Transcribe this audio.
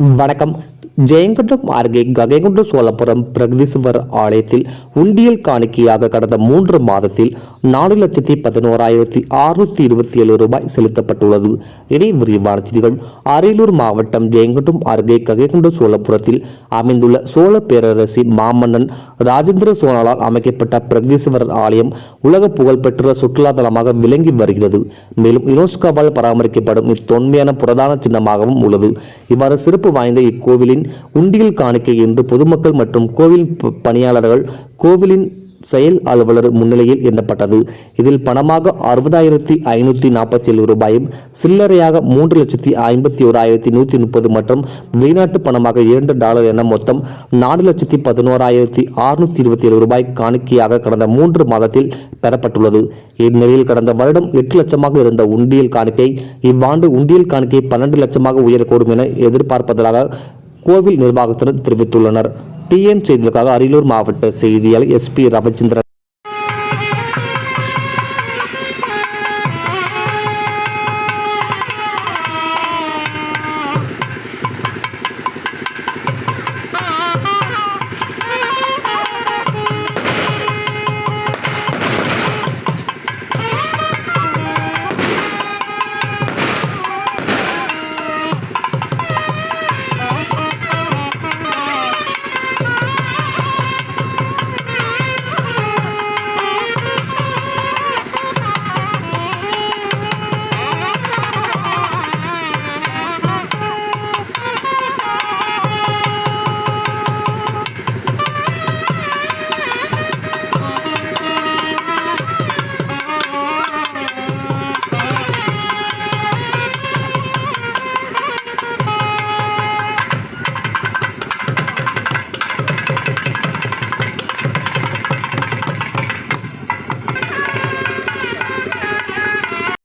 வணக்கம். ஜெயங்கொண்டம் அருகே ககைகொண்ட சோழபுரம் பிரகதீஸ்வரர் ஆலயத்தில் உண்டியல் காணிக்கையாக கடந்த மூன்று மாதத்தில் நாலு லட்சத்தி பதினோராயிரத்தி அறுநூத்தி இருபத்தி ஏழு ரூபாய் செலுத்தப்பட்டுள்ளது. இனி விரிவான செய்திகள். அரியலூர் மாவட்டம் ஜெயங்கொண்டம் அருகே ககைகுண்ட சோழபுரத்தில் அமைந்துள்ள சோழ பேரரசி மாமன்னன் ராஜேந்திர சோழனால் அமைக்கப்பட்ட பிரகதீஸ்வரர் ஆலயம் உலக புகழ்பெற்ற சுற்றுலா தலமாக விளங்கி வருகிறது. மேலும் யுனெஸ்கோவால் பராமரிக்கப்படும் இத்தொன்மையான புரதான சின்னமாகவும் உள்ளது. இவ்வாறு சிறப்பு வாய்ந்த இக்கோவிலின் உண்டியல் காணிக்கை என்று பொதுமக்கள் மற்றும் கோவில் பணியாளர்கள் கோவிலின் செயல் அலுவலர் முன்னிலையில் எண்ணப்பட்டது. இதில் பணமாக அறுபதாயிரத்தி ஐநூற்றி நாற்பத்தி ஏழு ரூபாயும் சில்லறையாக மூன்று லட்சத்தி ஐம்பத்தி ஓராயிரத்தி நூற்றி முப்பது மற்றும் வெளிநாட்டு பணமாக இரண்டு டாலர் என மொத்தம் நாலு லட்சத்தி பதினோராயிரத்தி அறுநூற்றி இருபத்தி ஏழு ரூபாய் காணிக்கையாக கடந்த மூன்று மாதத்தில் பெறப்பட்டுள்ளது. இந்நிலையில் கடந்த வருடம் எட்டு லட்சமாக இருந்த உண்டியல் காணிக்கை இவ்வாண்டு உண்டியல் காணிக்கை பன்னெண்டு லட்சமாக உயரக்கூடும் என எதிர்பார்ப்பதாக கோவில் நிர்வாகத்தினர் தெரிவித்துள்ளனர். டிஎன் செய்திகளுக்காக அரியலூர் மாவட்ட செய்தியாளர் எஸ்பி ரவிச்சந்திரன்.